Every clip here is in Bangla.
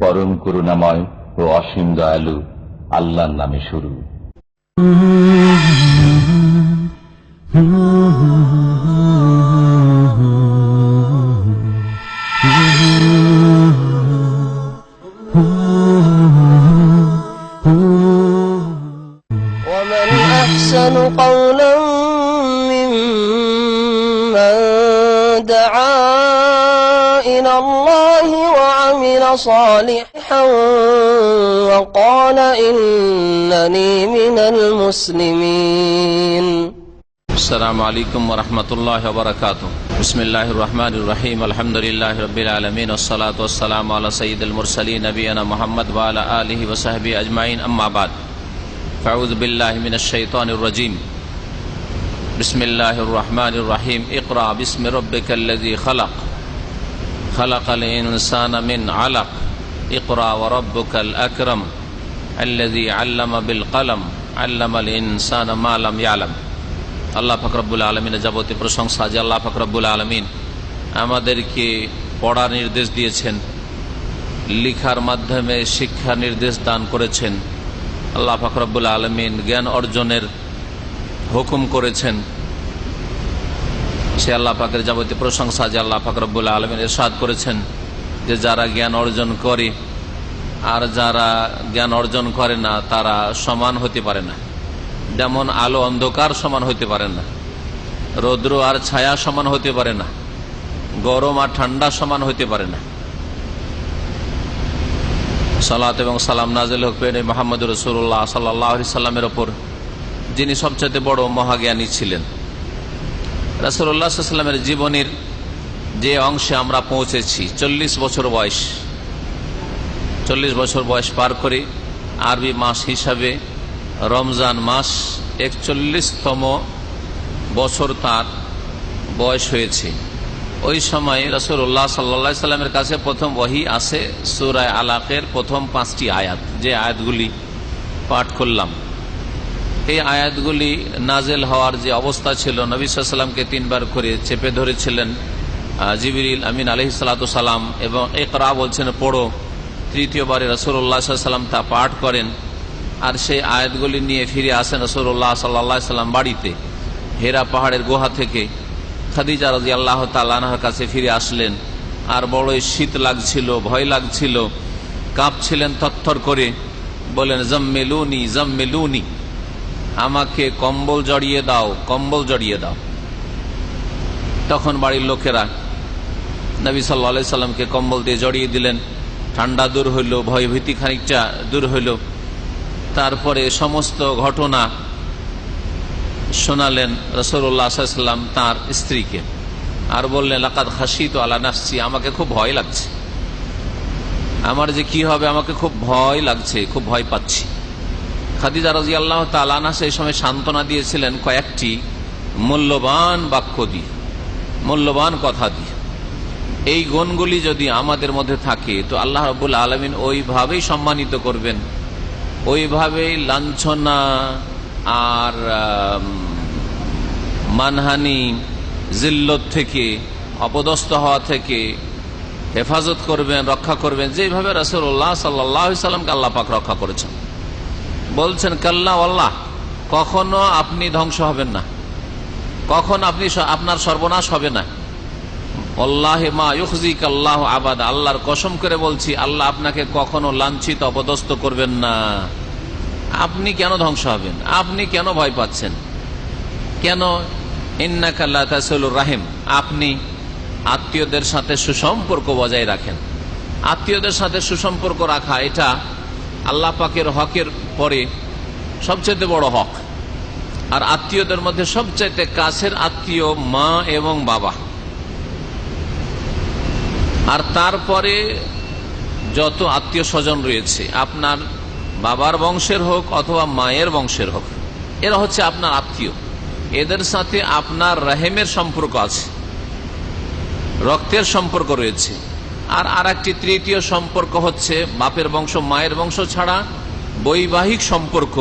পরম করুণাময় ও অসীম দয়ালু আল্লাহর নামে শুরু। علیکم ورحمۃ اللہ وبرکاتہ۔ بسم اللہ الرحمن الرحیم، الحمد للہ رب العالمین، والصلاة والسلام علی سید المرسلین، نبینا محمد وعلی آلہ وصحب اجمعین، اما بعد۔ فاعوذ باللہ من الشیطان الرجیم۔ بسم اللہ الرحمن الرحیم اقرا بسم ربک الذی خلق۔ خلق الانسان من علق۔ اقرا وربک الاکرم الذي علم بالقلم۔ علم الانسان ما لم يعلم আল্লাহ ফকরবুল আলমিনের যাবতীয় প্রশংসা যে আল্লাহ ফকরবুল আলমিন আমাদেরকে পড়ার নির্দেশ দিয়েছেন, লিখার মাধ্যমে শিক্ষা নির্দেশ দান করেছেন, আল্লাহ ফকরবুল আলমিন জ্ঞান অর্জনের হুকুম করেছেন। সে আল্লাহ পাকের যাবতীয় প্রশংসা যে আল্লাহ ফাকরবুল আলমিন এরশাদ করেছেন যে যারা জ্ঞান অর্জন করে, আর যারা জ্ঞান অর্জন করে না, তারা সমান হতে পারে না। যেমন আলো অন্ধকার সমান হতে পারে না, রৌদ্র আর ছায়া সমান হতে পারে না, গরম আর ঠান্ডা সমান হতে পারে না। সালাত এবং সালাম নাজিল হকবেন মোহাম্মদ রসুল্লাহ সাল্লাহ সাল্লামের ওপর, যিনি সবচেয়ে বড় মহাজ্ঞানী ছিলেন। রাসুল্লাহ সাল্লামের জীবনের যে অংশে আমরা পৌঁছেছি, চল্লিশ বছর বয়স, চল্লিশ বছর বয়স পার করে আরবি মাস হিসাবে রমজান মাস একচল্লিশতম বছর তার বয়স হয়েছে। ওই সময় রসুল্লাহ সাল্লা সাল্লামের কাছে প্রথম ওহি আসে সুরায় আলাকের প্রথম পাঁচটি আয়াত। যে আয়াতগুলি পাঠ করলাম। এই আয়াতগুলি নাজেল হওয়ার যে অবস্থা ছিল, নবী সাল্লামকে তিনবার করে চেপে ধরেছিলেন। জিবিরিল আমিন আলহি সালাম এবং একরা বলছেন, পড়ো। তৃতীয়বারে রসুল্লাহ সাল্লাম তা পাঠ করেন। আর সেই আয়াতগুলি নিয়ে ফিরে আসেন রসুল্লাহ সাল্লা সাল্লাম বাড়িতে। হেরা পাহাড়ের গুহা থেকে খাদিজা রাজি আল্লাহ তালার কাছে ফিরে আসলেন। আর বড়ই শীত লাগছিল, ভয় লাগছিল। কাঁপছিলেন থরথর করে বলেন জম্মেলুনি জম্মেলুনি, আমাকে কম্বল জড়িয়ে দাও, কম্বল জড়িয়ে দাও। তখন বাড়ির লোকেরা নবী সাল্লা সাল্লামকে কম্বল দিয়ে জড়িয়ে দিলেন। ঠান্ডা দূর হইল ভয় ভীতি খানিকটা দূর হইল। তারপরে সমস্ত ঘটনা শোনালেন রসুল্লাহাম তার স্ত্রীকে। আর বললেন লাকাত হাসি তো আলা নাসছি আমাকে খুব ভয় লাগছে। আমার যে কি হবে, আমাকে খুব ভয় লাগছে, খুব ভয় পাচ্ছি। খাদিজা রাজি আল্লাহ তালানা সেই সময় সান্ত্বনা দিয়েছিলেন কয়েকটি মূল্যবান বাক্য দিয়ে, মূল্যবান কথা দিয়ে। এই গুণগুলি যদি আমাদের মধ্যে থাকে, তো আল্লাহ রবুল আলমিন ওইভাবেই সম্মানিত করবেন। ওইভাবেই লাঞ্ছনা আর মানহানি, জিল্লত থেকে, অপদস্থ হওয়া থেকে হেফাজত করবেন, রক্ষা করবেন যেভাবে রসুল্লাহ সাল্লাহ সাল্লামকে আল্লাহ পাক রক্ষা করেছেন। বলছেন, কাল্লা আল্লাহ কখনো আপনি ধ্বংস হবেন না। কখন আপনি আপনার সর্বনাশ হবে না। মা আল্লাহ আবাদ। আল্লাহর কসম করে বলছি, আল্লাহ আপনাকে কখনো লাঞ্ছিত, অপদস্থ করবেন না। আপনি কেন ধ্বংস হবেন? আপনি কেন ভয় পাচ্ছেন? কেন? রাহিম। আপনি আত্মীয়দের সাথে সুসম্পর্ক বজায় রাখেন। আত্মীয়দের সাথে সুসম্পর্ক রাখা, এটা আল্লাহ পাকের হকের পরে সবচেয়ে বড় হক। আর আত্মীয়দের মধ্যে সবচাইতে কাছের আত্মীয় মা এবং বাবা। আর তারপরে যত আত্মীয় স্বজন রয়েছে, আপনার বাবার বংশের হোক অথবা মায়ের বংশের হোক, এরা হচ্ছে আপনার আত্মীয়। এদের সাথে আপনার রাহেমের সম্পর্ক আছে, রক্তের সম্পর্ক রয়েছে। আর আর একটি তৃতীয় সম্পর্ক হচ্ছে বাপের বংশ, মায়ের বংশ ছাড়া বৈবাহিক সম্পর্ক,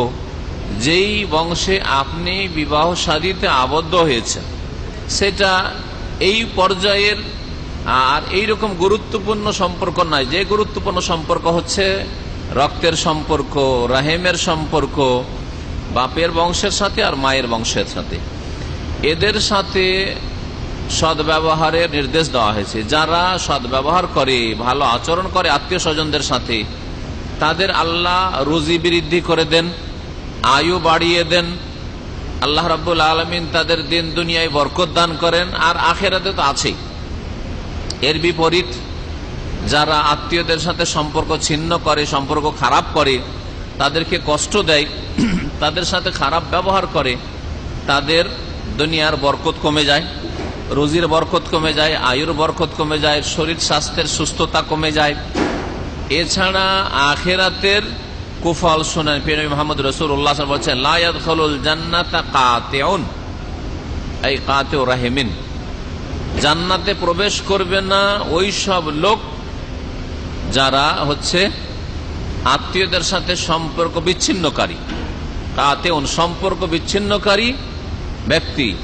যেই বংশে আপনি বিবাহ সাদিতে আবদ্ধ হয়েছেন, সেটা এই পর্যায়ের আর এই রকম গুরুত্বপূর্ণ সম্পর্ক নয় যে গুরুত্বপূর্ণ সম্পর্ক হচ্ছে রক্তের সম্পর্ক, রাহেমের সম্পর্ক, বাপের বংশের সাথে আর মায়ের বংশের সাথে। এদের সাথে সদ্ব্যবহারের নির্দেশ দেওয়া হয়েছে। যারা সদ্ব্যবহার করে, ভালো আচরণ করে আত্মীয় স্বজনদের সাথে, তাদের আল্লাহ রুজি বৃদ্ধি করে দেন, আয়ু বাড়িয়ে দেন। আল্লাহ রাবুল আলমিন তাদের দিন দুনিয়ায় বরকত দান করেন, আর আখেরাতে তো আছেই। এর বিপরীত, যারা আত্মীয়দের সাথে সম্পর্ক ছিন্ন করে, সম্পর্ক খারাপ করে, তাদেরকে কষ্ট দেয়, তাদের সাথে খারাপ ব্যবহার করে, তাদের দুনিয়ার বরকত কমে যায়, রুজির বরকত কমে যায়, আয়ুর বরকত কমে যায়, শরীর স্বাস্থ্যের সুস্থতা কমে যায়। এছাড়া আখেরাতের কুফল শোনেন পিন মোহাম্মদ রসুল্লাহ বলছেন লায়াত জান্নাতা কাতেউন এই কাতেও রাহেমিন। জান্নাতে প্রবেশ করবে না ওই সব লোক যারা হচ্ছে আত্মীয়দের সাথে সম্পর্ক বিচ্ছিন্নকারী। তাতে সম্পর্ক বিচ্ছিন্নকারী ব্যক্তি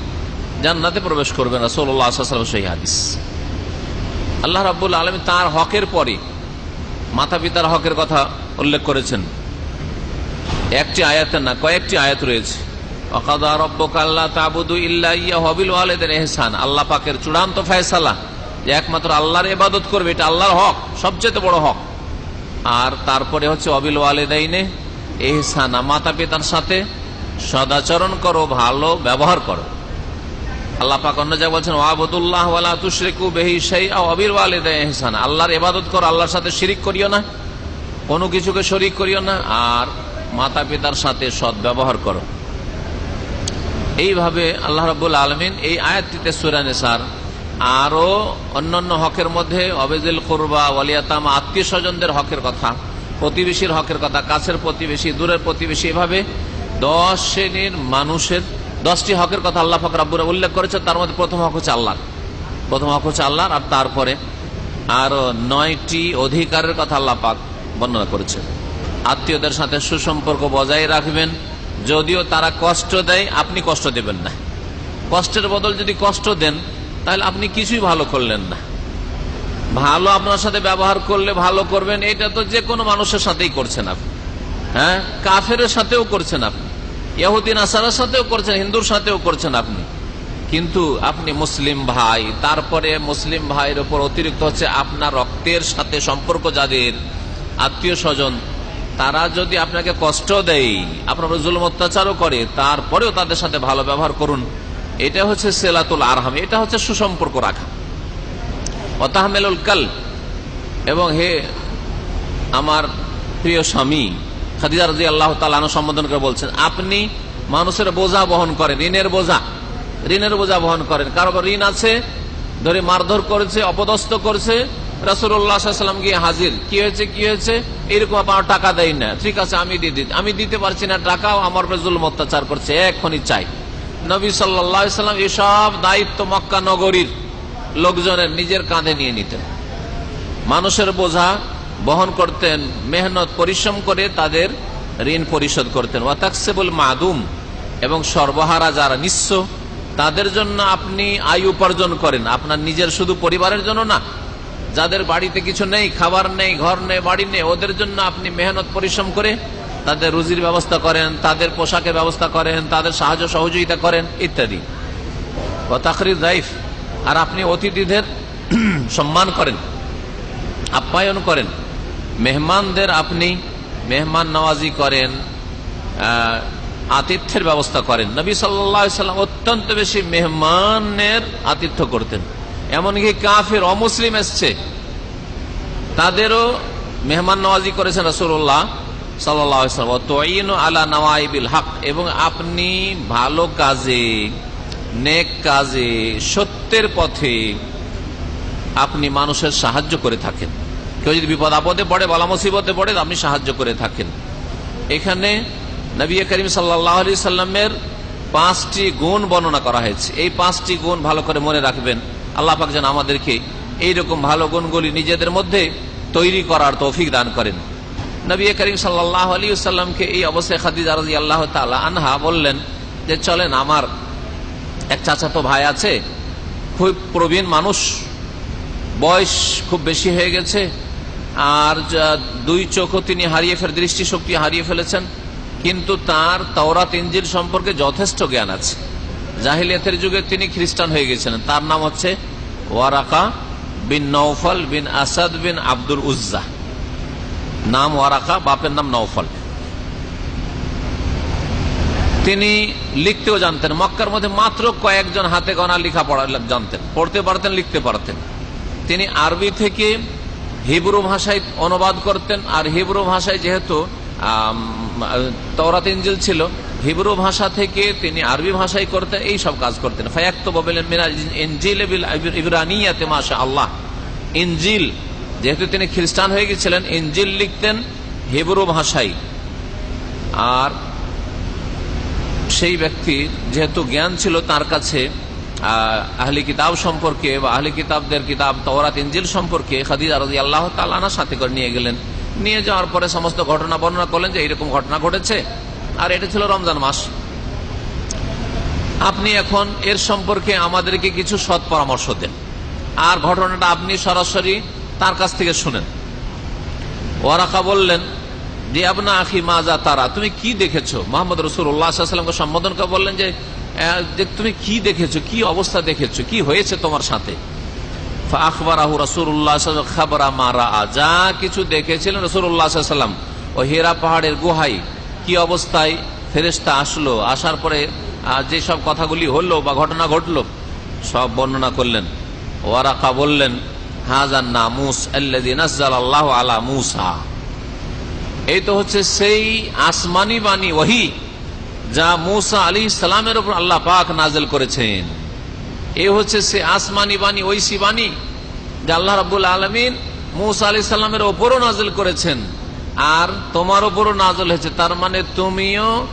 জান্নাতে প্রবেশ করবে না। সোল্লাহ সেই হাদিস। আল্লাহ রাবুল আলম তার হকের পরে মাতা পিতার হকের কথা উল্লেখ করেছেন। একটি আয়াতের না, কয়েকটি আয়াত রয়েছে। আল্লাহ পাকের চূড়ান্ত ফয়সালা যে একমাত্র আল্লাহর ইবাদত করবে, এটা হক হক। আর তারপরে হচ্ছে অবিল ওয়ালেদাইনে এহসানা মাতা পিতার সাথে সদাচরণ করো, ভালো ব্যবহার করো। আল্লাহ পাক অন্য জায়গায় বলছেন, ওয়াবুদুল্লাহ ওয়ালা তুশরিকু বেহি এহসান আল্লাহর এবাদত করো, আল্লাহর সাথে শিরিক করিও না, কোনো কিছুকে শরিক করিও না, আর মাতা পিতার সাথে সৎ ব্যবহার করো। এইভাবে আল্লাহ রাবুল আলমিন এই আয়াতটিতে সুরানেসার আরও অন্যান্য হকের মধ্যে অবেজুল করবা ওয়ালিয়াতাম আত্মীয় স্বজনদের হকের কথা, প্রতিবেশীর হকের কথা, কাছের প্রতিবেশী, দূরের প্রতিবেশী, এভাবে দশ শ্রেণির মানুষের দশটি হকের কথা আল্লাহ ফকর আব্বুরা উল্লেখ করেছে তার মধ্যে প্রথম হক হচ্ছে আল্লাহ প্রথম হক হচ্ছে আল্লাহর আর তারপরে আরও নয়টি অধিকারের কথা আল্লাহ পাক বর্ণনা করেছে আত্মীয়দের সাথে সুসম্পর্ক বজায় রাখবেন। যদিও তারা কষ্ট দেয়, আপনি কষ্ট দেবেন না। কষ্টের বদল যদি কষ্ট দেন, তাহলে আপনি কিছুই ভালো করলেন না। ভালো আপনার সাথে ব্যবহার করলে ভালো করবেন, এটা তো যে কোনো মানুষের সাথেই করছেন আপনি। হ্যাঁ? কাফের সাথেও করছেন আপনি। ইহুদিন আসারের সাথেও করছেন, হিন্দুর সাথেও করছেন আপনি। কিন্তু আপনি মুসলিম ভাই, তারপরে মুসলিম ভাইয়ের উপর অতিরিক্ত হচ্ছে আপনার রক্তের সাথে সম্পর্ক যাদের, আত্মীয় স্বজন তারা যদি আপনাকে কষ্ট দেয়, আপনার জুলুম অত্যাচারও করে, তারপরেও তাদের সাথে ভালো ব্যবহার করুন। এটা হচ্ছে সেলাতুল আরহাম, এটা হচ্ছে সুসম্পর্ক রাখা। অতাহমেলুল কাল এবং হে আমার প্রিয় স্বামী, খাদিজা রাজি আল্লাহ তালানো সম্বোধন করে বলছেন, আপনি মানুষের বোঝা বহন করেন, ঋণের বোঝা। ঋণের বোঝা বহন করেন। কারও ঋণ আছে, ধরে মারধর করেছে, অপদস্থ করেছে রাসুল্লাহাম গিয়ে হাজির। কি হয়েছে কি হয়েছে? এরকম আপনার টাকা দেয় না। ঠিক আছে, আমি দিয়ে দিই আমি দিতে পারছি না টাকাও, আমার জুলম অত্যাচার করছে, এক্ষুনি চাই। নবী সাল্লাম এসব দায়িত্ব মক্কা নগরীর লোকজনের নিজের কাঁধে নিয়ে নিতেন। মানুষের বোঝা বহন করতেন, মেহনত, পরিশ্রম করে তাদের ঋণ পরিশোধ করতেন। ওয়াতাকসেবুল মাদুম, এবং সর্বহারা যারা নিঃস্ব, তাদের জন্য আপনি আয় উপার্জন করেন। আপনার নিজের শুধু পরিবারের জন্য না যাদের বাড়িতে কিছু নেই, খাবার নেই, ঘর নেই, বাড়ি নেই, ওদের জন্য আপনি মেহনত পরিশ্রম করে তাদের রুজির ব্যবস্থা করেন, তাদের পোশাকের ব্যবস্থা করেন, তাদের সাহায্য সহযোগিতা করেন, ইত্যাদি। আর আপনি অতিথিদের সম্মান করেন, আপ্যায়ন করেন। মেহমানদের আপনি মেহমান নওয়াজি করেন আতিথ্যের ব্যবস্থা করেন। নবী সাল্লাম অত্যন্ত বেশি মেহমানের আতিথ্য করতেন। এমনকি কাফের, অমুসলিম এসছে। তাদেরও মেহমান নওয়াজি করেছেন রসুল্লাহ আলা নওয়াইবিল হক এবং আপনি ভালো কাজে, নেক কাজে, সত্যের পথে আপনি মানুষের সাহায্য করে থাকেন। কেউ যদি বিপদ আপদে পড়ে মুসিবতে পড়ে, আপনি সাহায্য করে থাকেন। এখানে নবী করিম সাল্লামের পাঁচটি গুণ বর্ণনা করা হয়েছে। এই পাঁচটি গুণ ভালো করে মনে রাখবেন। আল্লাহ পাক যেন আমাদেরকে এইরকম ভালো গুণগুলি নিজেদের মধ্যে তৈরি করার তৌফিক দান করেন। নবী করিম সাল্লাহ আলী সাল্লামকে এই অবস্থায় খাদিজা রাজি আল্লাহ তালা আনহা বললেন যে, চলেন, আমার এক চাচাতো ভাই আছে, খুব প্রবীণ মানুষ, বয়স খুব বেশি হয়ে গেছে, আর দুই চোখও তিনি হারিয়ে ফেলে, দৃষ্টিশক্তি হারিয়ে ফেলেছেন, কিন্তু তার তাওরাত ইঞ্জিল সম্পর্কে যথেষ্ট জ্ঞান আছে। জাহিলিয়াতের যুগে তিনি খ্রিস্টান হয়ে গেছিলেন তার নাম হচ্ছে Waraqa bin Nawfal bin Asad bin Abdul Uzza. নাম ওয়ারাকা, বাপের নাম নৌফল তিনি লিখতেও জানতেন, মক্কার মধ্যে মাত্র কয়েকজন হাতে গনা লেখা পড়া জানতেন, পড়তে পারতেন, লিখতে পারতেন। তিনি আরবি থেকে হিব্রু ভাষায় অনুবাদ করতেন, আর হিব্রু ভাষায় যেহেতু তওরাত ইঞ্জিল ছিল হিব্রু ভাষা থেকে তিনি আরবি ভাষায় করতেন এই সব কাজ করতেন। আল্লাহ ইঞ্জিল যেহেতু তিনি খ্রিস্টান হয়ে গেছিলেন ইঞ্জিল লিখতেন হিব্রু ভাষায়। আর সেই ব্যক্তি যেহেতু জ্ঞান ছিল তার কাছে আহ, আহলি কিতাব সম্পর্কে বা আহলি কিতাবদের কিতাব তওরাত ইঞ্জিল সম্পর্কে খাদিজা রাজি আল্লাহ তালানা সাথে করে নিয়ে গেলেন। নিয়ে যাওয়ার পরে সমস্ত ঘটনা বর্ণনা করলেন যে এইরকম ঘটনা ঘটেছে। আর এটা ছিল রমজান মাস। আপনি এখন এর সম্পর্কে আমাদেরকে কিছু সৎ পরামর্শ দেন। আর ঘটনাটা আপনি সরাসরি তার কাছ থেকে শুনেন। ওয়ারাকা বললেন যে আখি মাজা তারা, তুমি কি দেখেছ? মোহাম্মদ রসুল্লাহামকে বললেন যে তুমি কি দেখেছ, কি অবস্থা দেখেছ, কি হয়েছে তোমার সাথে? রসুল্লাহ যা কিছু দেখেছিলেন রসুল্লাহাম ও হেরা পাহাড়ের গুহাই কি অবস্থায় ফেরেস্তা আসলো? আসার পরে আহ, যে সব কথাগুলি হলো বা ঘটনা ঘটলো সব বর্ণনা করলেন। ওয়ারাকা বললেন হাজান নামুস আল্লাহ আলা মুসা। এই তো হচ্ছে সেই আসমানি বাণী ওহি যা মুসা আলী ইসলামের উপর আল্লাহ পাক নাজেল করেছেন। এ হচ্ছে সে আসমানি বাণী ঐসি বাণী যা আল্লাহ রাবুল আলমিন মুসা আলী সাল্লামের ওপরও নাজেল করেছেন। আর তোমার ওপরও নাজল হয়েছে, তার মানে তুমিও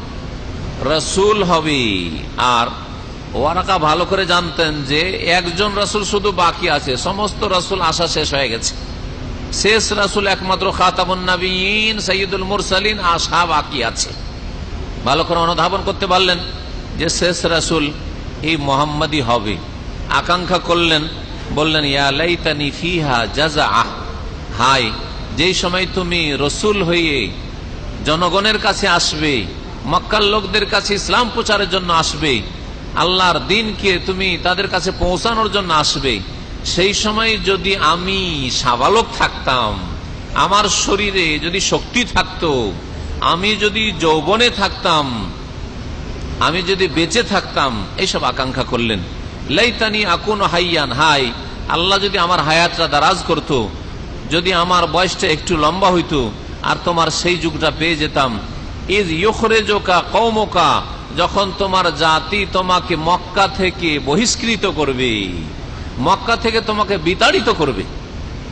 রসুল হবে। আর ওয়ারাকা ভালো করে জানতেন যে একজন রসুল শুধু বাকি আছে, সমস্ত রসুল আসা শেষ হয়ে গেছে। শেষ রাসুল একমাত্র খাতাবুন নবীন, সৈয়দুল মুরসালিন, আশা বাকি আছে। ভালো করে অনুধাবন করতে পারলেন যে শেষ রাসুল এই মোহাম্মদই হবে। আকাঙ্ক্ষা করলেন, বললেন ইয়ালাইতানি ফিহা জাজা আহ হাই যেই সময় তুমি রসুল হয়ে জনগণের কাছে আসবে, মক্কার লোকদের কাছে ইসলাম প্রচারের জন্য আসবে, আল্লাহর দিনকে তুমি তাদের কাছে পৌঁছানোর জন্য আসবে, সেই সময় যদি আমি সাবালক থাকতাম, আমার শরীরে যদি শক্তি থাকতো, আমি যদি যৌবনে থাকতাম, আমি যদি বেঁচে থাকতাম, এইসব আকাঙ্ক্ষা করলেন। লাইতানি আকুন হাইয়ান, হাই, আল্লাহ যদি আমার হায়াতটা দারাজ করত যদি আমার বয়সটা একটু লম্বা হইতো, আর তোমার সেই যুগটা পেয়ে যেতাম। ইজ ইয়খরে জোকা কৌমকা যখন তোমার জাতি তোমাকে মক্কা থেকে বহিষ্কৃত করবে। মক্কা থেকে তোমাকে বিতাড়িত করবে।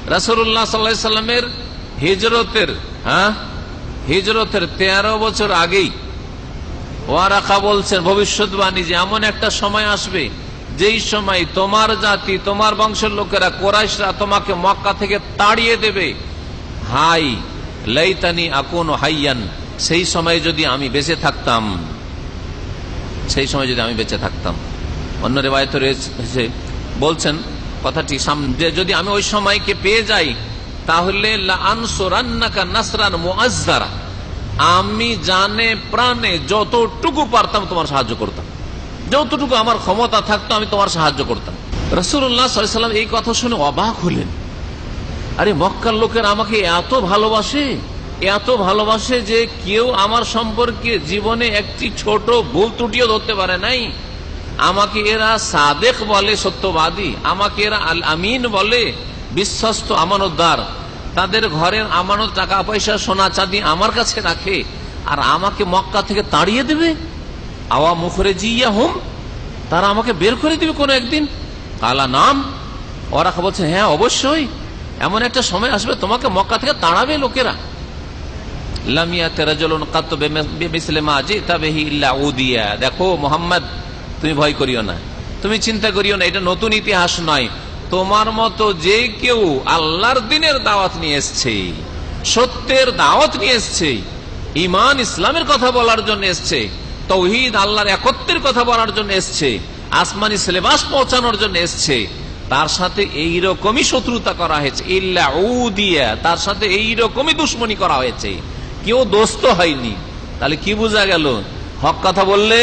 রাসুল্লাহ সাল্লা সাল্লামের হিজরতের হ্যাঁ? হিজরতের তেরো বছর আগেই ওয়ারাকা বলছেন, ভবিষ্যৎবাণী যে এমন একটা সময় আসবে যেই সময় তোমার জাতি, তোমার বংশের লোকেরা কোরাইশরা তোমাকে মক্কা থেকে তাড়িয়ে দেবে, হাই, লাইতানি আকুন হাইয়ান, সেই সময় যদি আমি বেঁচে থাকতাম, সেই সময় যদি আমি বেঁচে থাকতাম অন্য রেবায়ত রয়েছে বলছেন কথাটি সাম- যে যদি আমি ওই সময়কে পেয়ে যাই, তাহলে। আমি জানে প্রাণে যতটুকু পারতাম তোমার সাহায্য করতাম যতটুকু আমার ক্ষমতা থাকতো, আমি তোমার সাহায্য করতাম। রসুল্লাহ সাল্লাম এই কথা শুনে অবাক হলেন। আরে, মক্কার লোকের আমাকে এত ভালোবাসে এত ভালোবাসে যে কেউ আমার সম্পর্কে জীবনে একটি ছোট ভুল ত্রুটিও ধরতে পারে নাই। আমাকে এরা সাদেক বলে, সত্যবাদী। আমাকে এরা আল আমিন বলে, বিশ্বস্ত আমানতদার। তাদের ঘরের আমানত টাকা পয়সা সোনা চাঁদি আমার কাছে রাখে। আর আমাকে মক্কা থেকে তাড়িয়ে দেবে? আওয়া মুখরে জিয়া হোম তারা আমাকে বের করে দিবে কোনো একদিন। কালা নাম, ওরা বলছে হ্যাঁ অবশ্যই। এমন একটা সময় আসবে, তোমাকে মক্কা থেকে তাড়াবে লোকেরা। দেখো মোহাম্মদ, তুমি ভয় করিও না। তুমি চিন্তা করিও না, এটা নতুন ইতিহাস নয়। তোমার মতো যে কেউ আল্লাহর দিনের দাওয়াত নিয়ে এসছে, সত্যের দাওয়াত নিয়ে এসছে ইমান ইসলামের কথা বলার জন্য এসছে তৌহিদ আল্লাহর একত্রের কথা বলার জন্য এসছে, আসমানি সিলেবাস পৌঁছানোর জন্য এসছে, তার সাথে এই রকমই শত্রুতা করা হয়েছে, ইল্লা তার সাথে এই রকমই দুশ্মনী করা হয়েছে, কেউ দোস্ত হয়নি। তাহলে কি বোঝা গেল? হক কথা বললে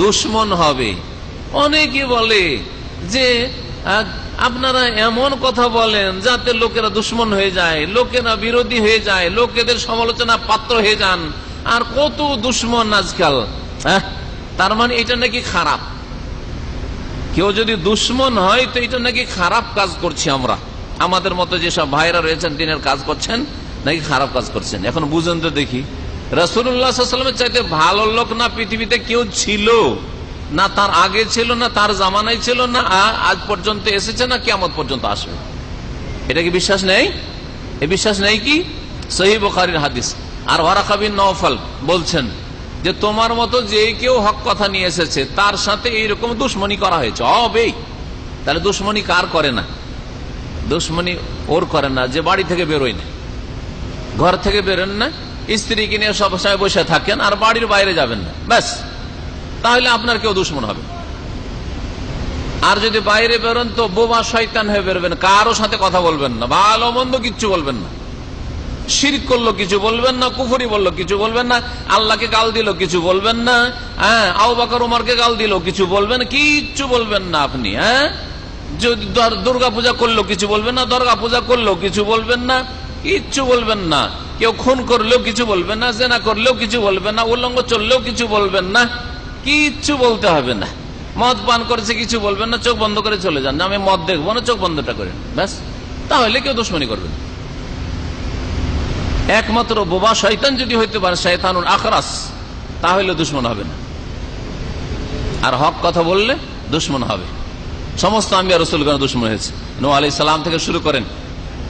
দুশ্মন হবে। অনেকে বলে যে আপনারা এমন কথা বলেন যাতে লোকেরা দুশ্মন হয়ে যায়, লোকেরা বিরোধী হয়ে যায়, লোকেদের সমালোচনা পাত্র হয়ে যান। আর কত দুশ্মন আজকাল হ্যাঁ? তার মানে এটা নাকি খারাপ। কেউ যদি দুশ্মন হয়, তো এটা নাকি খারাপ কাজ করছি আমরা। আমাদের মতো যেসব ভাইরা রয়েছেন, দিনের কাজ করছেন, নাকি খারাপ কাজ করছেন। এখন বুঝেন তো দেখি রসুল্লাহামের চাইতে ভালো লোক না পৃথিবীতে কেউ ছিল? না তার আগে ছিল, না তার জামানায় ছিল, না আজ পর্যন্ত এসেছে, না কেমন পর্যন্ত আসবে? এটা কি বিশ্বাস নেই? এ বিশ্বাস নেই কি? সহি বখারির হাদিস। আর ওয়ারাকাবিন নওফাল বলছেন যে তোমার মতো যে কেউ হক কথা নিয়ে এসেছে, তার সাথে এইরকম দুশ্মনী করা হয়েছে। হবেই তাহলে দুশ্মনী কার করে না? দুশ্মনী ওর করে না, যে বাড়ি থেকে বেরোয় না। ঘর থেকে বেরোন না, স্ত্রীকে নিয়ে সব সময় বসে থাকেন আর বাড়ির বাইরে যাবেন না। ব্যাস। তাহলে আপনার কেউ দুশ্মন হবে। আর যদি বাইরে বেরোন তো বোবা শয়তান হয়ে বেরোবেন, কারও সাথে কথা বলবেন না, ভালো মন্দ কিচ্ছু বলবেন না। শিরিক করল, কিছু বলবেন না, কুফরি বলল, কিছু বলবেন না, আল্লাহকে গাল দিল, কিছু বলবেন না হ্যাঁ আউ বাকর, উমারকে গাল দিল, কিছু বলবেন, কিচ্ছু বলবেন না আপনি হ্যাঁ? যদি দুর্গা পূজা করল, কিছু বলবেন না দুর্গা পূজা করল, কিছু বলবেন না, কিচ্ছু বলবেন না। কেউ খুন করলেও কিছু বলবেন না, জেনা করলেও কিছু বলবেন না উল্লঙ্গ চললেও কিছু বলবেন না, কিচ্ছু বলতে হবে না। মদ পান করেছে, কিছু বলবেন না, চোখ বন্ধ করে চলে যান। আমি মদ দেখব না, চোখ বন্ধটা করেন, ব্যাস। তাহলে কেউ দুশ্মনী করবেন না। একমাত্র বোবা শয়তান যদি হইতে পারে শয়তানুর আখরাস, তাহলে দুশ্মন হবে না। আর হক কথা বললে দুশ্মন হবে। সমস্ত আমি আর রসুলগণ দুশ্মন হয়েছে। নো আলি সালাম থেকে শুরু করেন।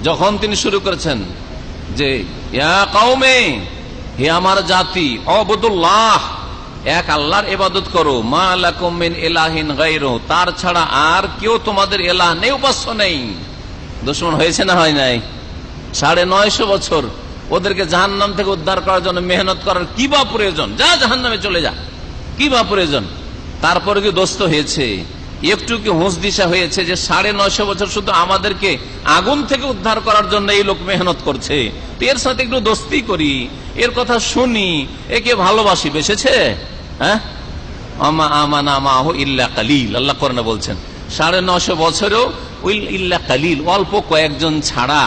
যখন তিনি শুরু করেছেন যে কওমে, হে আমার জাতি, অবদুল্লাহ, এক আল্লাহর ইবাদত করো। মা লাকুম মিন ইলাহিন গায়রু তার ছাড়া আর কেউ তোমাদের এলাহ নেই, উপাস্য নেই। দুশ্মন হয়েছে না হয় নাই? সাড়ে নয়শো বছর ওদেরকে জাহান নাম থেকে উদ্ধার করার জন্য মেহনত করার কি বা প্রয়োজন? যা জাহান নামে চলে যা। কি বা প্রয়োজন? তারপরে কি দোস্ত হয়েছে? একটু কি হুঁস দিশা হয়েছে যে সাড়ে নয়শো বছর শুধু আমাদেরকে আগুন থেকে উদ্ধার করার জন্য এই লোক মেহনত করছে? এর সাথে একটু দোস্তি করি, এর কথা শুনি। একে ভালোবাসি? বেসেছে? হ্যাঁ? আমা মাহু ইল্লা কালিল। আল্লাহ করনা বলছেন, সাড়ে নশো বছরেও ইল্লা কালিল, অল্প কয়েকজন ছাড়া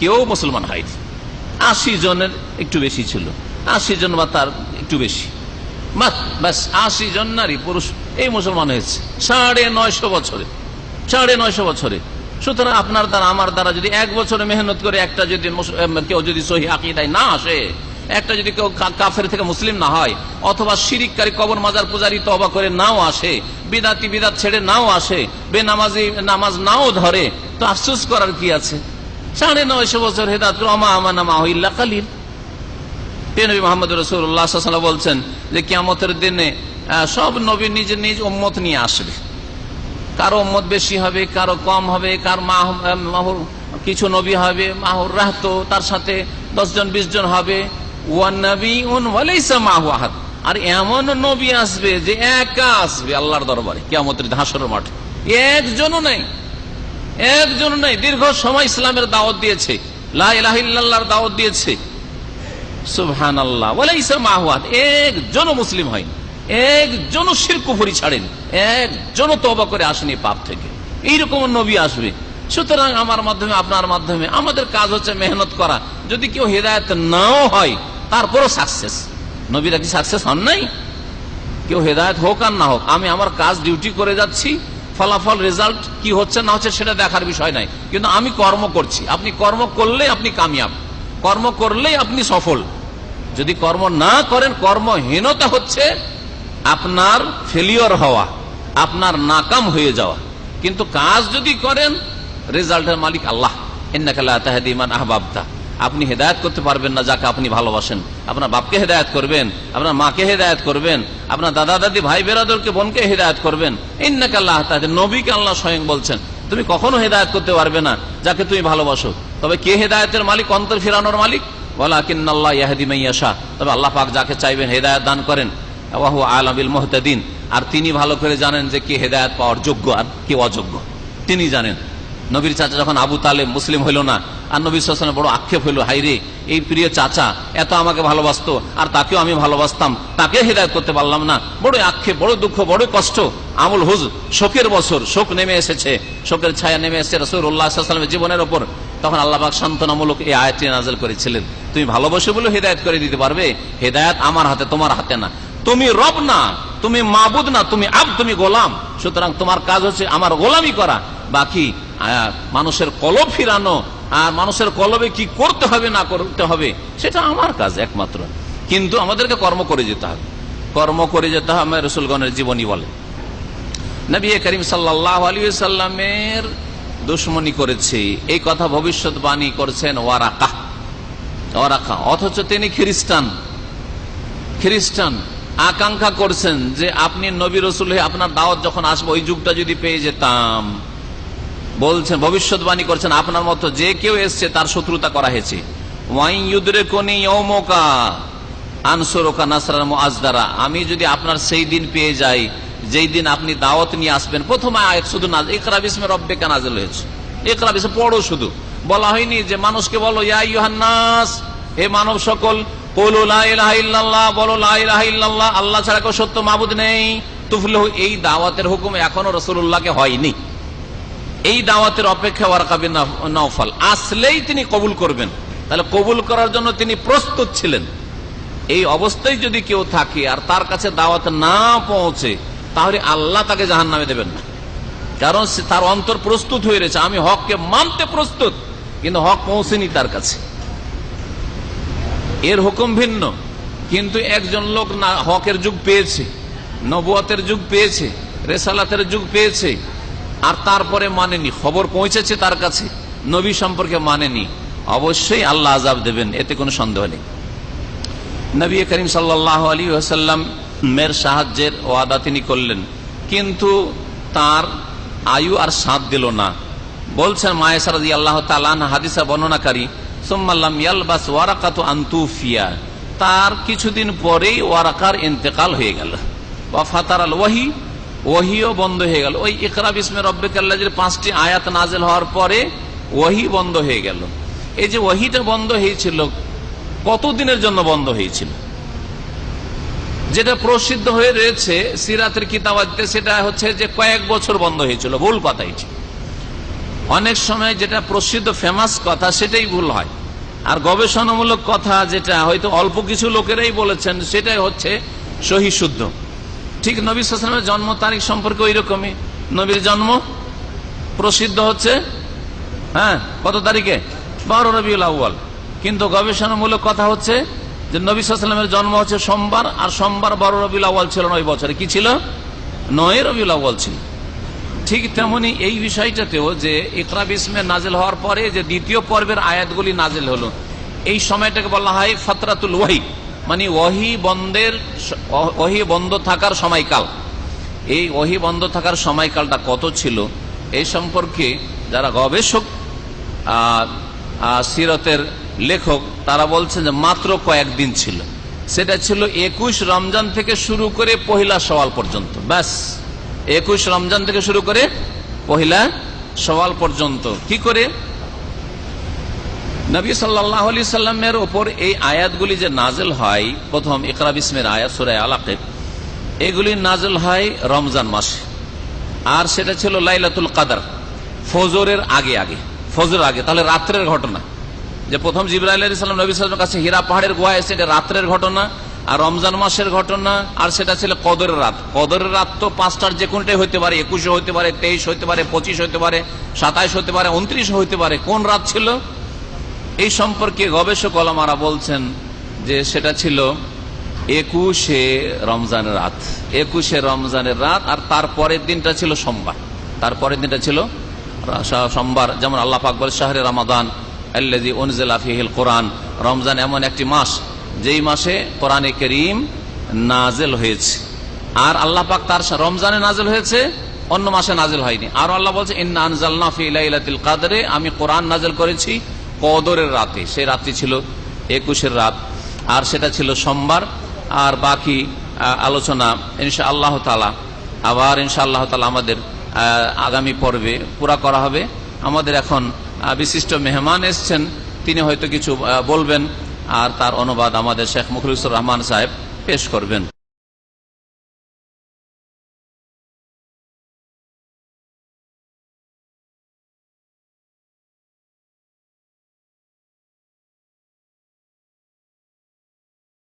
কেউ মুসলমান হয়নি। আশি জনের একটু বেশি ছিল। আশি জন বা তার একটু বেশি। আশি জন নারী, পুরুষ, এই মুসলমান হয়েছে। সাড়ে নয়শো বছরে। সাড়ে নয়শো বছরে। সুতরাং আপনার দ্বারা, আমার দ্বারা যদি এক বছরে মেহনত করে একটা যদি কেউ যদি সহি আকিদায় না আসে, একটা যদি কেউ কাফের থেকে মুসলিম না হয়, অথবা শিরিককারী কবর মাজার পূজারি তবা করে নাও আসে, বিদাতি বিদাত ছেড়ে নাও আসে, বেনামাজি নামাজ নাও ধরে, তো আফসোস করার কি আছে? সাড়ে নয়শো বছর হেদাত কালিল। নবী মোহাম্মদ রসুল্লাহ বলছেন যে কিয়ামতের দিনে সব নবী নিজ নিজ উম্মত নিয়ে আসবে। কারও উম্মত বেশি হবে, কারও কম হবে, কার মাহ- মাহুর কিছু নবী হবে, মাহুর রাহত, তার সাথে দশ জন, বিশ জন হবে। ওয়ান নবী উন ওয়ালাইসা মাহু আহাদ। আর এমন নবী আসবে যে একা আসবে আল্লাহর দরবারে, কিয়ামতের হাসর মাঠে। একজনও নাই। একজন নাই, দীর্ঘ সময় ইসলামের দাওয়াত দিয়েছে। লা ইলাহা ইল্লাল্লাহর দাওয়াত দিয়েছে। সুবহান আল্লাহ ওয়ালাইসা মাহুয়াত একজনও মুসলিম হয়নি। একজনও শিরকুফুরি ছাড়েন। একজনও তবা করে আসেনি পাপ থেকে। এইরকম নবী আসবে। সুতরাং আমার মাধ্যমে, আপনার মাধ্যমে, আমাদের কাজ হচ্ছে মেহনত করা। যদি কেউ হেদায়ত নাও হয়, তারপরও সাকসেস নবীরা কি সাকসেস হন নাই? কেউ হেদায়ত হোক আর না হোক, আমি আমার কাজ ডিউটি করে যাচ্ছি। ফলাফল রেজাল্ট কি হচ্ছে না হচ্ছে সেটা দেখার বিষয় নাই। কিন্তু আমি কর্ম করছি। আপনি কর্ম করলে আপনি কামিয়াব। কর্ম করলেই আপনি সফল। যদি কর্ম না করেন, কর্মহীনতা হচ্ছে আপনার ফেলিওর হওয়া, আপনার নাকাম হয়ে যাওয়া। কিন্তু কাজ যদি করেন রেজাল্টের মালিক আল্লাহ। এন্নাকাল্লাহমান আহবাবতা। আপনি হেদায়ত করতে পারবেন না, যাকে আপনি ভালোবাসেন। আপনার বাপকে হেদায়ত করবেন, আপনার মাকে হেদায়ত করবেন, আপনার দাদা, দাদি, ভাই, বেরাদরকে, বোনকে হেদায়ত করবেন। ইন্নাকাল্লাহ তাহলে নবীকে আল্লাহ স্বয়ং বলছেন। তুমি কখনো হেদায়ত করতে পারবে না, যাকে তুমি ভালোবাসো। তবে কে হেদায়তের মালিক? অন্তর ফিরানোর মালিক? বলা কিন্নাল্লাহ ইয়াহাদি মাইয়াশা তবে আল্লাহ পাক যাকে চাইবেন হেদায়ত দান করেন। আলামিল মোহতাদিন। আর তিনি ভালো করে জানেন যে কে হেদায়ত পাওয়ার যোগ্য আর কে অযোগ্য। তিনি জানেন। নবীর চাচা যখন আবু তালে মুসলিম হইল না আর নবী বড় আক্ষেপ হইল হাইরে এই প্রিয় চাচা, এত আমাকে ভালোবাসতো, আর তাকেও আমি ভালোবাসতাম, তাকে হৃদায়ত করতে পারলাম না। বড় আক্ষেপ বড় দুঃখ বড় কষ্ট। আমুল হুজ শোকের বছর, শোক নেমে এসেছে, শোকের ছায়া নেমে এসেছে রসুল্লাহামের জীবনের ওপর। তখন আল্লাহবাক সান্ত্বনামূলক এই আয়াতটি নাজল করেছিলেন। তুমি ভালোবাসে বলে হৃদায়ত করে দিতে পারবে? হেদায়ত আমার হাতে, তোমার হাতে না। তুমি রব না, তুমি মাবুদ না, তুমি আব তুমি গোলাম। সুতরাং তোমার কাজ হচ্ছে আমার গোলামি করা। বাকি মানুষের কলব ফিরানো আর মানুষের কলবে কি করতে হবে, না করতে হবে, সেটা আমার কাজ একমাত্র। কিন্তু আমাদেরকে কর্ম করে যেতে হবে। কর্ম করে যেতে হবে, আমার রসুলগণের জীবনী বলে। নবী করিম সাল্লাহ আলী সাল্লামের দুশ্মনী করেছে, এই কথা ভবিষ্যৎবাণী করছেন ওয়ারাকা। ওয়ারাকা, অথচ তিনি খ্রিস্টান। খ্রিস্টান, আকাঙ্ক্ষা করছেন যে আপনি নবী রসুল আপনার দাওয়াত যখন আসব, ওই যুগটা যদি পেয়ে যেতাম। বলছেন, ভবিষ্যৎবাণী করছেন, আপনার মতো যে কেউ এসছে, তার শত্রুতা করা হয়েছে। আমি যদি আপনার সেই দিন পেয়ে যাই, যেই দিন আপনি দাওয়াত নিয়ে আসবেন, প্রথম আয়াত শুধু না ইকরা বিসমে রব্বে কানাজল হয়েছে। ইকরা বিসমে, পড়ো শুধু। বলা হয়নি যে মানুষকে বলো, ইয়া ইউহান্নাস হে মানব সকল বলো আল্লাহ ছাড়া কেউ সত্য মাবুদ নেই। তুফলহ, এই দাওয়াতের হুকুম এখনও রসুল্লাহকে হয়নি। এই দাওয়াতের অপেক্ষা ওয়ারকাবিন নওফাল। আসলেই তিনি কবুল করবেন। তাহলে কবুল করার জন্য তিনি প্রস্তুত ছিলেন। এই অবস্থায় যদি কেউ থাকে আর তার কাছে দাওয়াত না পৌঁছে, তাহলে আল্লাহ তাকে জাহান নামে দেবেন না। কারণ তার অন্তর প্রস্তুত হয়ে রয়েছে। আমি হককে মানতে প্রস্তুত, কিন্তু হক পৌঁছেনি তার কাছে। এর হুকুম ভিন্ন। কিন্তু একজন লোক না হকের যুগ পেয়েছে, নবুয়াতের যুগ পেয়েছে, রেসালাতের যুগ পেয়েছে আর তারপরে মানেনি। খবর পৌঁছেছে তার কাছে, নবী সম্পর্কে মানেনি। অবশ্যই আল্লাহ আজাব দেবেন, এতে কোনো সন্দেহ নেই। নবী করিম সাল্লাহ আলী মের সাহায্যের ওয়াদা তিনি করলেন, কিন্তু তার আয়ু আর সাথ দিল না। বলছেন মায়েসারদি আল্লাহ তালান হাদিসা বর্ণনাকারী সোম্মাল্লাম ইয়ালবাস ওয়ারাকাত আন্তুফিয়া তার কিছুদিন পরেই ওয়ারাকার ইন্তেকাল হয়ে গেল। বা ফাতার আল ওয়াহি ওহিও বন্ধ হয়ে গেল। ওই ইকরা বিসমে রব্বিকাল্লাজের পাঁচটি আয়াত নাজেল হওয়ার পরে ওহি বন্ধ হয়ে গেল। এই যে ওহিটা বন্ধ হয়েছিল, কতদিনের জন্য বন্ধ হয়েছিল? যেটা প্রসিদ্ধ হয়ে রয়েছে সিরাতের কিতাবাদিতে সেটা হচ্ছে যে কয়েক বছর বন্ধ হয়েছিল, ভুল কথাই ছিল। অনেক সময় যেটা প্রসিদ্ধ ফেমাস কথা, সেটাই ভুল হয়। আর গবেষণামূলক কথা যেটা, হয়তো অল্প কিছু লোকেরাই বলেছেন, সেটাই হচ্ছে সহি শুদ্ধ ঠিক নবী সালামের জন্ম তারিখ সম্পর্কে ওই রকমই নবীর জন্ম প্রসিদ্ধ হচ্ছে হ্যাঁ কত তারিখে? বারো রবিউল আউ্য়াল। কিন্তু গবেষণামূলক কথা হচ্ছে যে নবী সালামের জন্ম হচ্ছে সোমবার আর সোমবার বারো রবিউল আউ্য়াল ছিল নয় বছরে। কি ছিল? নয় রবিউল আউ্য়াল ছিল। ঠিক তেমনি এই বিষয়টাতেও যে ইকরা বিসমে নাজেল হওয়ার পরে যে দ্বিতীয় পর্বের আয়াতগুলি নাজেল হলো, এই সময়টাকে বলা হয় ফতরাতুল ওয়াহি। মানে ওহি বন্ধের ওহি বন্ধ থাকার সময়কাল। এই ওহি বন্ধ থাকার সময়কালটা কত ছিল? এই সম্পর্কে যারা গবেষক সিরতের লেখক, তারা বলছেন যে মাত্র কয়েকদিন ছিল। সেটা ছিল একুশ রমজান থেকে শুরু করে পহিলা সওয়াল পর্যন্ত। ব্যাস, একুশ রমজান থেকে শুরু করে পহিলা সওয়াল পর্যন্ত। কি করে? নবী সাল্লাহ আলি সাল্লামের ওপর এই আয়াতগুলি যে নাজেল হয়, প্রথম ইকরা বিসমের আয়াত সুরায় আলাকে এগুলি নাজেল হয় রমজান মাসে। আর সেটা ছিল লাইলাতুল কাদার, ফজরের আগে আগে ফজর আগে, তাহলে রাত্রের ঘটনা। যে প্রথম আলী সাল্লাম নবী সাল্লামের কাছে হীরা পাহাড়ের গোয়া এসে এটা রাত্রের ঘটনা, আর রমজান মাসের ঘটনা, আর সেটা ছিল কদরের রাত। কদরের রাত তো পাঁচটার যে কোনটাই হতে পারে, একুশে হতে পারে, তেইশ হতে পারে, পঁচিশ হতে পারে, সাতাইশ হতে পারে, উনত্রিশ হতে পারে, কোন রাত ছিল? এই সম্পর্কে গবেষক ওলামারা বলছেন যে সেটা ছিল একুশে রমজানের রাত। একুশে রমজানের রাত আর তারপরের দিনটা ছিল সোমবার। তারপরের দিনটা ছিল সোমবার। যেমন আল্লাহ পাক বলে শাহরে রমাদান আল্লাজি উনজিল কোরআন। রমজান এমন একটি মাস, যেই মাসে কোরআনে করিম নাজেল হয়েছে। আর আল্লাহ পাক তার রমজানে নাজেল হয়েছে, অন্য মাসে নাজেল হয়নি। আর আল্লাহ বলছে, ইন্না আনজালনা ফি লাইলাতিল কাদরে আমি কোরআন নাজেল করেছি কদরের রাতে সেই রাত্রি ছিল একুশের রাত, আর সেটা ছিল সোমবার, আর বাকি আলোচনা ইনশা আল্লাহ তালা আবার ইনশা আল্লাহ তালা আমাদের আগামী পর্বে পুরা করা হবে। আমাদের এখন বিশিষ্ট মেহমান এসছেন, তিনি হয়তো কিছু বলবেন, আর তার অনুবাদ আমাদের শেখ মুখলিসুর রহমান সাহেব পেশ করবেন।